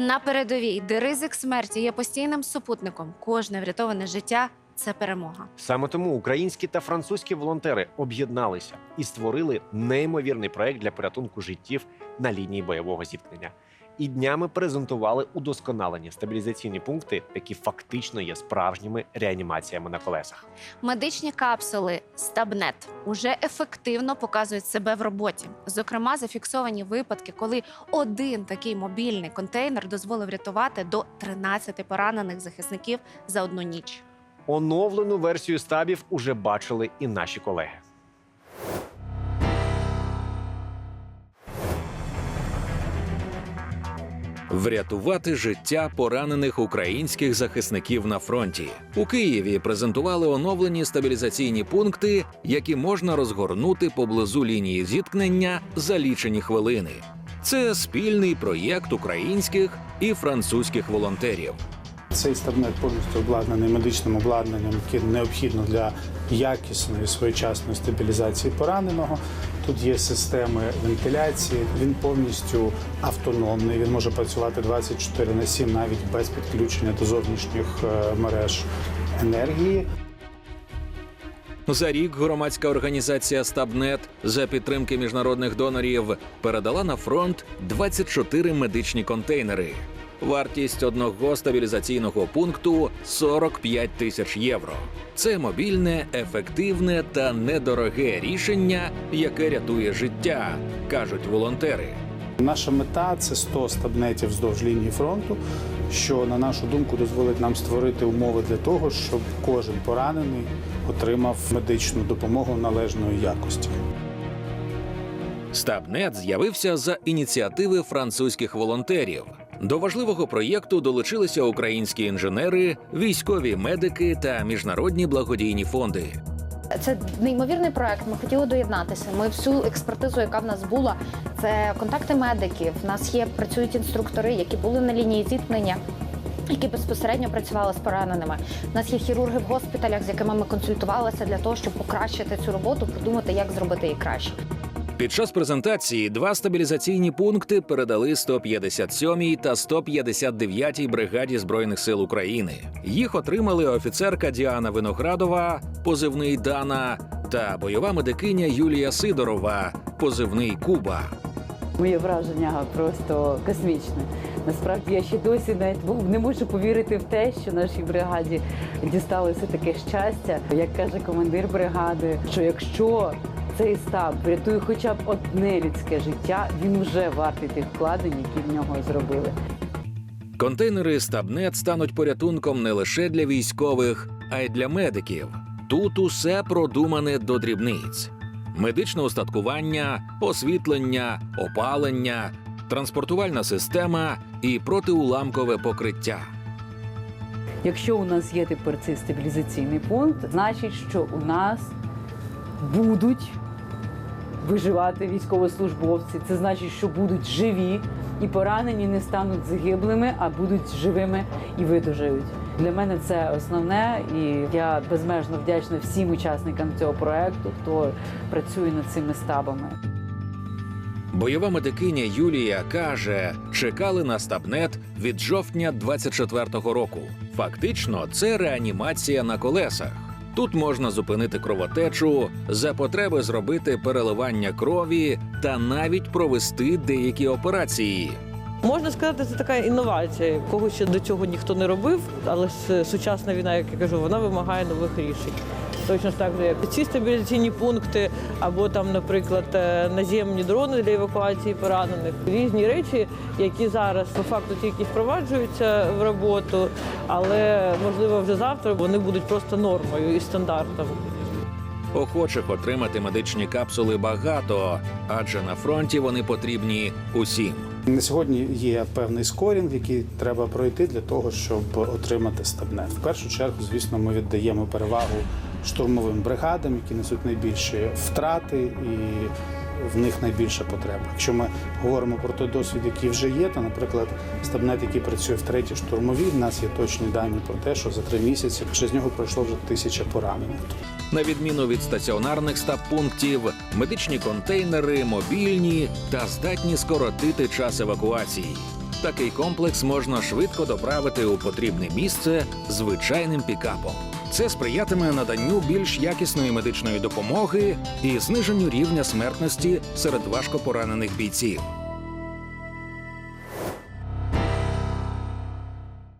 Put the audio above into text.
На передовій, де ризик смерті є постійним супутником, кожне врятоване життя це перемога. Саме тому українські та французькі волонтери об'єдналися і створили неймовірний проект для порятунку життів на лінії бойового зіткнення. І днями презентували удосконалені стабілізаційні пункти, які фактично є справжніми реанімаціями на колесах. Медичні капсули Стабнет уже ефективно показують себе в роботі. Зокрема, зафіксовані випадки, коли один такий мобільний контейнер дозволив рятувати до 13 поранених захисників за одну ніч. Оновлену версію стабів уже бачили і наші колеги. Врятувати життя поранених українських захисників на фронті у Києві презентували оновлені стабілізаційні пункти, які можна розгорнути поблизу лінії зіткнення за лічені хвилини. Це спільний проєкт українських і французьких волонтерів. Цей стабнет повністю обладнаний медичним обладнанням, яке необхідно для якісної своєчасної стабілізації пораненого. Тут є системи вентиляції. Він повністю автономний. Він може працювати 24 на 7 навіть без підключення до зовнішніх е, мереж енергії. За рік громадська організація Стабнет за підтримки міжнародних донорів передала на фронт 24 медичні контейнери. Вартість одного стабілізаційного пункту 45 тисяч євро. Це мобільне, ефективне та недороге рішення, яке рятує життя, кажуть волонтери. Наша мета це 100 стабнетів вздовж лінії фронту, що на нашу думку дозволить нам створити умови для того, щоб кожен поранений отримав медичну допомогу належної якості. Стабнет з'явився за ініціативи французьких волонтерів. До важливого проєкту долучилися українські інженери, військові медики та міжнародні благодійні фонди. Це неймовірний проект. Ми хотіли доєднатися. Ми всю експертизу, яка в нас була, це контакти медиків. В нас є працюють інструктори, які були на лінії зіткнення. Які безпосередньо працювали з пораненими. У нас є хірурги в госпіталях, з якими ми консультувалися для того, щоб покращити цю роботу, подумати, як зробити її краще. Під час презентації два стабілізаційні пункти передали 157-й та 159-й бригаді збройних сил України. Їх отримали офіцерка Діана Виноградова, позивний Дана, та бойова медикиня Юлія Сидорова, позивний Куба. Моє враження просто космічне. Насправді я ще досі навіть не можу повірити в те, що нашій бригаді дісталося таке щастя. Як каже командир бригади, що якщо цей стаб врятує хоча б одне людське життя, він вже вартий тих вкладень, які в нього зробили. Контейнери Стабнет стануть порятунком не лише для військових, а й для медиків. Тут усе продумане до дрібниць: медичне устаткування, освітлення, опалення, транспортувальна система і протиуламкове покриття. Якщо у нас є тепер цей стабілізаційний пункт, значить, що у нас будуть виживати військовослужбовці. Це значить, що будуть живі і поранені не стануть загиблими, а будуть живими і видужають. Для мене це основне, і я безмежно вдячна всім учасникам цього проекту, хто працює над цими стабами. Бойова медикиня Юлія каже, чекали на стабнет від жовтня 24-го року. Фактично, це реанімація на колесах. Тут можна зупинити кровотечу, за потреби зробити переливання крові та навіть провести деякі операції. Можна сказати, це така інновація, кого ще до цього ніхто не робив, але сучасна війна, як я кажу, вона вимагає нових рішень. Точно так же, як ці стабілізаційні пункти, або там, наприклад, е, наземні дрони для евакуації поранених. Різні речі, які зараз по факту тільки впроваджуються в роботу, але можливо вже завтра вони будуть просто нормою і стандартом. Охочих отримати медичні капсули багато, адже на фронті вони потрібні усім. На сьогодні є певний скорінг, який треба пройти для того, щоб отримати стабне. В першу чергу, звісно, ми віддаємо перевагу штурмовим бригадам, які несуть найбільші втрати і в них найбільша потреба. Якщо ми говоримо про той досвід, який вже є, то, наприклад, стабнет, який працює в третій штурмовій, в нас є точні дані про те, що за три місяці через нього пройшло вже тисяча поранених. На відміну від стаціонарних стаб-пунктів, медичні контейнери мобільні та здатні скоротити час евакуації. Такий комплекс можна швидко доправити у потрібне місце звичайним пікапом. Це сприятиме наданню більш якісної медичної допомоги і зниженню рівня смертності серед важко поранених бійців.